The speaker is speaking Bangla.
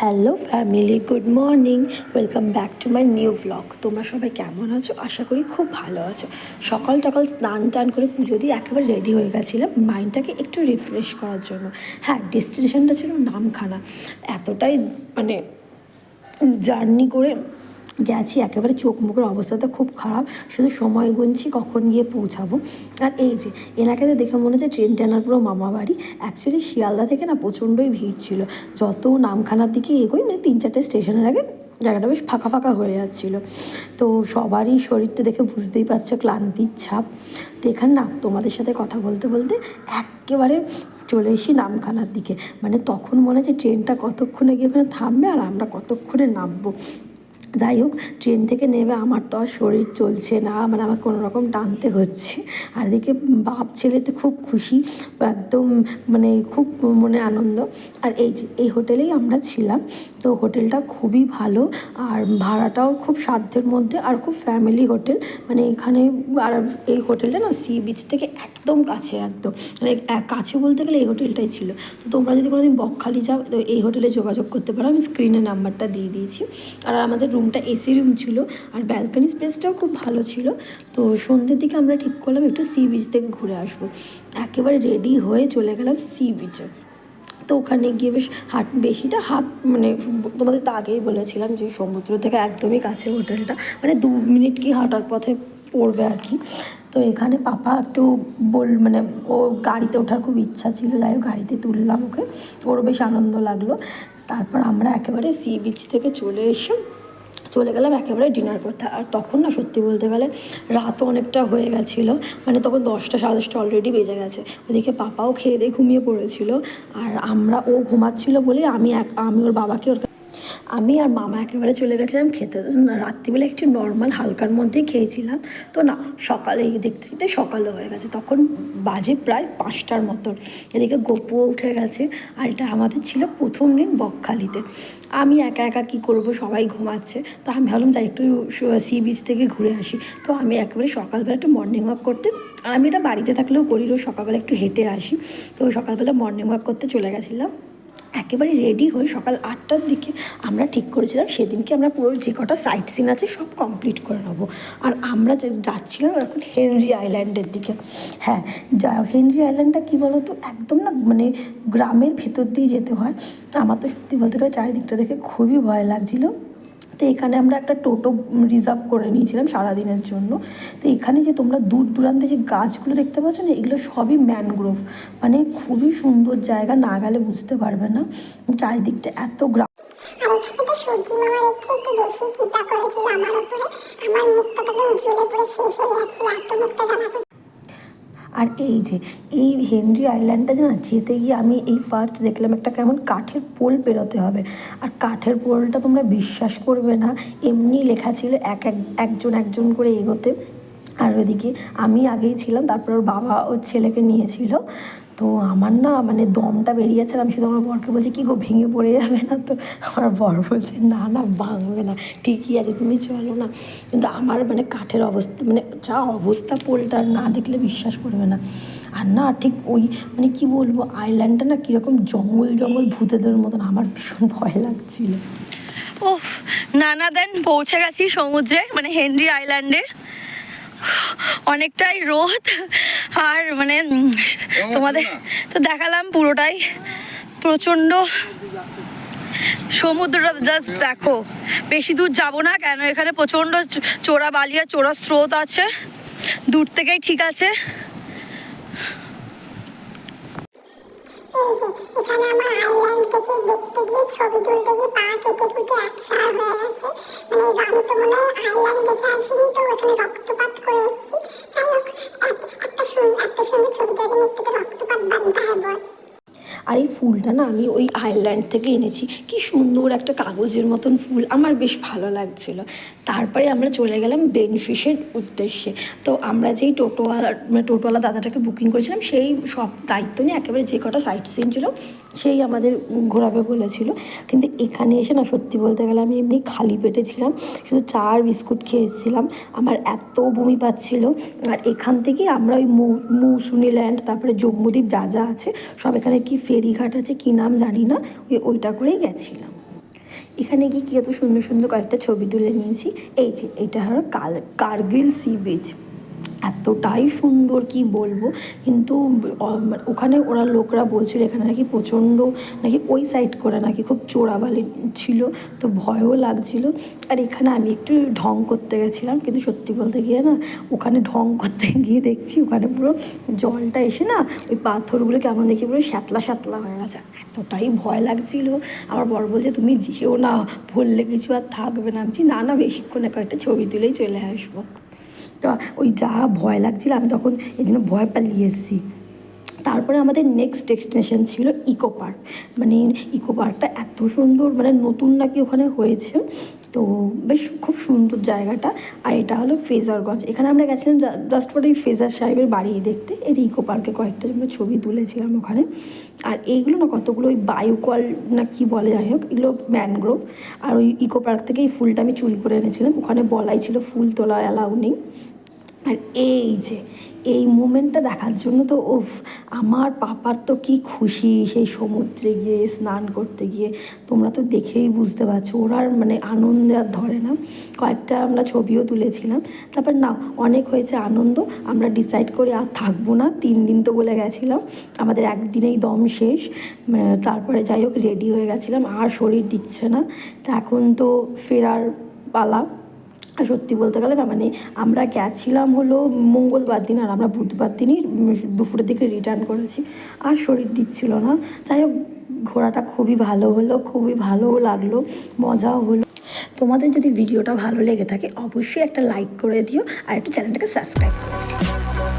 Hello family, good morning. Welcome back to my new blog. তোমরা সবাই কেমন আছো? আশা করি খুব ভালো আছো। সকাল সকাল স্নান টান করে পুজো দিয়ে একেবারে রেডি হয়ে গেছিলাম মাইন্ডটাকে একটু রিফ্রেশ করার জন্য। হ্যাঁ ডেস্টিনেশনটা ছিল নামখানা। এতটাই মানে জার্নি করে গেছি, একেবারে চোখ মুখের অবস্থাটা খুব খারাপ। শুধু সময় গুনছি, কখন গিয়ে পৌঁছাবো। আর এই যে, এলাকাতে দেখে মনে হচ্ছে ট্রেন টানার পুরো মামা বাড়ি অ্যাকচুয়ালি শিয়ালদা থেকে না প্রচণ্ডই ভিড় ছিল। যত নামখানার দিকে এগোই মানে তিন চারটে স্টেশনের আগে জায়গাটা বেশ ফাঁকা ফাঁকা হয়ে যাচ্ছিল। তো সবারই শরীরটা দেখে বুঝতেই পারছ, ক্লান্তির ছাপ। তো এখানে না, তোমাদের সাথে কথা বলতে বলতে একেবারে চলে এসি নামখানার দিকে। মানে তখন মনে হচ্ছে ট্রেনটা কতক্ষণে গিয়ে ওখানে থামবে আর আমরা কতক্ষণে নামবো? যাই হোক ট্রেন থেকে নেমে আমার তো আর শরীর চলছে না মানে আমার কোনো রকম টানতে হচ্ছে। আর এদিকে বাপ ছেলেতে খুব খুশি, একদম মানে খুব মনে আনন্দ। আর এই যে, এই হোটেলেই আমরা ছিলাম। তো হোটেলটা খুবই ভালো, আর ভাড়াটাও খুব সাধ্যের মধ্যে, আর খুব ফ্যামিলি হোটেল। মানে এখানে আর এই হোটেলটা না সি বিচ থেকে একদম কাছে, একদম। মানে কাছে বলতে গেলে এই হোটেলটাই ছিল। তো তোমরা যদি কোনোদিন বকখালি যাও, তো এই হোটেলে যোগাযোগ করতে পারো। আমি স্ক্রিনে নাম্বারটা দিয়ে দিয়েছি। আর আমাদের রুমটা এসি রুম ছিল আর ব্যালকনি স্পেসটাও খুব ভালো ছিল। তো সন্ধ্যের দিকে আমরা ঠিক করলাম একটু সি বিচ থেকে ঘুরে আসব। একেবারে রেডি হয়ে চলে গেলাম সি বিচে তো ওখানে গিয়ে বেশ হাট, বেশিটা হাত মানে তোমাদের তো আগেই বলেছিলাম যে সমুদ্র থেকে একদমই কাছে হোটেলটা। মানে দু মিনিট কি হাঁটার পথে পড়বে আর কি। তো এখানে পাপা একটু বল মানে ও গাড়িতে ওঠার খুব ইচ্ছা ছিল, যাই হোক গাড়িতে তুললাম ওকে। ওর বেশ আনন্দ লাগল। তারপর আমরা একেবারে সি বিচ থেকে চলে এসে চলে গেলাম একেবারে ডিনার করতে আর তখন না সত্যি বলতে গেলে রাতও অনেকটা হয়ে গেছিল। মানে তখন দশটা, সাড়ে দশটা অলরেডি বেজে গেছে। ওদিকে পাপাও খেয়ে দিয়ে ঘুমিয়ে পড়েছিল। আর আমরা, ও ঘুমাচ্ছিল বলে আমি এক আমি ওর বাবাকে ওর আমি আর মামা একেবারে চলে গেছিলাম খেতে। রাত্রিবেলা একটু নর্মাল হালকার মধ্যেই খেয়েছিলাম। তো না, সকালে দেখতে দেখতে সকালও হয়ে গেছে। তখন বাজে প্রায় পাঁচটার মতন। এদিকে গপুও উঠে গেছে আর এটা আমাদের ছিল প্রথম দিন বকখালিতে। আমি একা একা কী করব? সবাই ঘুমাচ্ছে। তো আমি ভাবলাম, যাই, একটু সি বিচ থেকে ঘুরে আসি। তো আমি একেবারে সকালবেলা একটু মর্নিং ওয়াক করতে আর আমি এটা বাড়িতে থাকলেও করি। সকালবেলা একটু হেঁটে আসি। তো সকালবেলা মর্নিং ওয়াক করতে চলে গেছিলাম। একেবারে রেডি হয়ে সকাল আটটার দিকে আমরা ঠিক করেছিলাম, সেদিনকে আমরা পুরো যে কটা সাইট সিন আছে সব কমপ্লিট করে নেব। আর আমরা যে যাচ্ছিলাম এখন হেনরি আইল্যান্ডের দিকে। হ্যাঁ যা হেনরি আইল্যান্ডটা কী বলো তো একদম না মানে গ্রামের ভেতর দিয়ে যেতে হয়। আমার তো সত্যি বলতে গেলে চারিদিকটা দেখে খুবই ভয় লাগছিল। তো এখানে আমরা একটা টোটো রিজার্ভ করে নিয়েছিলাম সারাদিনের জন্য। তো এখানে যে তোমরা দূর দূরান্তে যে গাছগুলো দেখতে পাচ্ছ না, এগুলো সবই ম্যানগ্রোভ মানে খুবই সুন্দর জায়গা, না গেলে বুঝতে পারবে না। চারিদিকটা এত গ্রাম আর এই যে, এই হেনরি আইল্যান্ডটা যে না, যেতে গিয়ে আমি এই ফার্স্ট দেখলাম একটা কেমন কাঠের পোল পেরোতে হবে। আর কাঠের পোলটা তোমরা বিশ্বাস করবে না, এমনি লেখা ছিল এক এক, একজন একজন করে এগোতে। আর ওইদিকে আমি আগেই ছিলাম, তারপর ওর বাবা ওর ছেলেকে নিয়েছিল। তো আমার না মানে দমটা বেরিয়ে যাচ্ছে আমি শুধু আমার বরকে বলছি, কী গো, ভেঙে পড়ে যাবে না তো? আমার বর বলছে, না না, ভাঙবে না, ঠিকই আছে, তুমি চলো না। কিন্তু আমার মানে কাঠের অবস্থা মানে যা অবস্থা পোলটার না দেখলে বিশ্বাস করবে না। আর না, ঠিক ওই মানে কি বলব আইল্যান্ডটা না কীরকম জঙ্গল জঙ্গল ভূতেদের মতন, আমার ভীষণ ভয় লাগছিল। ওহ নানা দেন পৌঁছে গেছি সমুদ্রে মানে হেনরি আইল্যান্ডে অনেকটাই রোদ। আর মানে তোমাদের তো দেখালাম পুরোটাই। প্রচণ্ড সমুদ্রটা জাস্ট দেখো। বেশি দূর যাব না কেন? এখানে প্রচণ্ড চোরা বালিয়া চোরা স্রোত আছে। দূর থেকেই ঠিক আছে। এখানে আমার আইল্যান্ড থেকে দেখতে গিয়ে ছবি তুলতে গিয়ে পা কেটে কুটে একসার হয়ে গেছে। মানে আমি তো মনে হয় আইল্যান্ড দেখে আসিনি তো ওখানে রক্তপাত করে আর এই ফুলটা না আমি ওই আয়ারল্যান্ড থেকে এনেছি। কি সুন্দর একটা কাগজের মতন ফুল, আমার বেশ ভালো লাগছিল। তারপরে আমরা চলে গেলাম বেনিফিশের উদ্দেশ্যে। তো আমরা যেই টোটোওয়ালা মানে টোটোওয়ালা দাদাটাকে বুকিং করেছিলাম, সেই সব দায়িত্ব নিয়ে একেবারে যে কটা সাইট সিন ছিল সেই আমাদের ঘোরাবে বলেছিল। কিন্তু এখানে এসে না সত্যি বলতে গেলে আমি এমনি খালি পেটে ছিলাম। শুধু চা আর বিস্কুট খেয়েছিলাম। আমার এত বমি পাচ্ছিল। আর এখান থেকে আমরা ওই মৌ- মৌসুনি ল্যান্ড তারপরে জম্মুদ্বীপ যা যা আছে, সব এখানে কি ফেরিঘাট আছে কি নাম জানি না, ওই, ওইটা করেই গেছিলাম। এখানে গিয়ে কি এত সুন্দর সুন্দর কয়েকটা ছবি তুলে নিয়েছি। এই যে, এটা হলো কার্গিল সি বিচ। এতটাই সুন্দর, কি বলব? কিন্তু মানে ওখানে ওরা লোকরা বলছিল, এখানে নাকি প্রচণ্ড নাকি ওই সাইড করে নাকি খুব চোরাবালি ছিল, তো ভয়ও লাগছিল। আর এখানে আমি একটু ঢং করতে গেছিলাম, কিন্তু সত্যি বলতে গিয়ে না, ওখানে ঢং করতে গিয়ে দেখছি, ওখানে পুরো জলটা এসে না, ওই পাথরগুলো কেমন দেখি পুরো শ্যাতলা শ্যাতলা হয়ে গেছে। এতটাই ভয় লাগছিল। আমার বড় বলছে, তুমি যেও না বললে কিছু আর থাকবে না। আমি না না, বেশিক্ষণে কয়েকটা ছবি তুলেই চলে আসব। তো ওই যা ভয় লাগছিল, আমি তখন এই জন্য ভয় পালিয়ে এসেছি। তারপরে আমাদের নেক্সট ডেস্টিনেশন ছিল ইকো পার্ক মানে ইকো পার্কটা এত সুন্দর মানে নতুন নাকি ওখানে হয়েছে। তো বেশ খুব সুন্দর জায়গাটা। আর এটা হলো ফেজারগঞ্জ। এখানে আমরা গেছিলাম জাস্ট ফর এই ফেজার সাহেবের বাড়ি দেখতে। এই যে ইকো পার্কে কয়েকটা আমরা ছবি তুলেছিলাম ওখানে। আর এইগুলো না কতগুলো ওই বায়ুকল না কি বলে যাই হোক, এগুলো ম্যানগ্রোভ আর ওই ইকো পার্ক থেকে এই ফুলটা আমি চুরি করে এনেছিলাম। ওখানে বলাই ছিল ফুল তোলা অ্যালাউ নেই। আর এই যে, এই মুমেন্টটা দেখার জন্য তো উফ, আমার পাপার তো কি খুশি সেই সমুদ্রে গিয়ে স্নান করতে গিয়ে। তোমরা তো দেখেই বুঝতে পারছ, ওর মানে আনন্দে আর ধরে না। কয়েকটা আমরা ছবিও তুলেছিলাম। তারপর না, অনেক হয়েছে আনন্দ, আমরা ডিসাইড করে আর থাকব না, তিন দিন তো বলে গেছিলাম। আমাদের একদিনেই দম শেষ তারপরে যাই হোক রেডি হয়ে গেছিলাম, আর শরীর দিচ্ছে না। তা এখন তো ফেরার পালা। সত্যি বলতে গেলে না মানে আমরা গেছিলাম হলো মঙ্গলবার দিন আর আমরা বুধবার দিনই দুপুরের দিকে রিটার্ন করেছি। আর শরীর দিচ্ছিল না। যাই হোক, ঘোরাটা খুবই ভালো হলো, খুবই ভালোও লাগল, মজাও হলো। তোমাদের যদি ভিডিওটা ভালো লেগে থাকে, অবশ্যই একটা লাইক করে দিও আর একটু চ্যানেলটাকে সাবস্ক্রাইব করে দিও।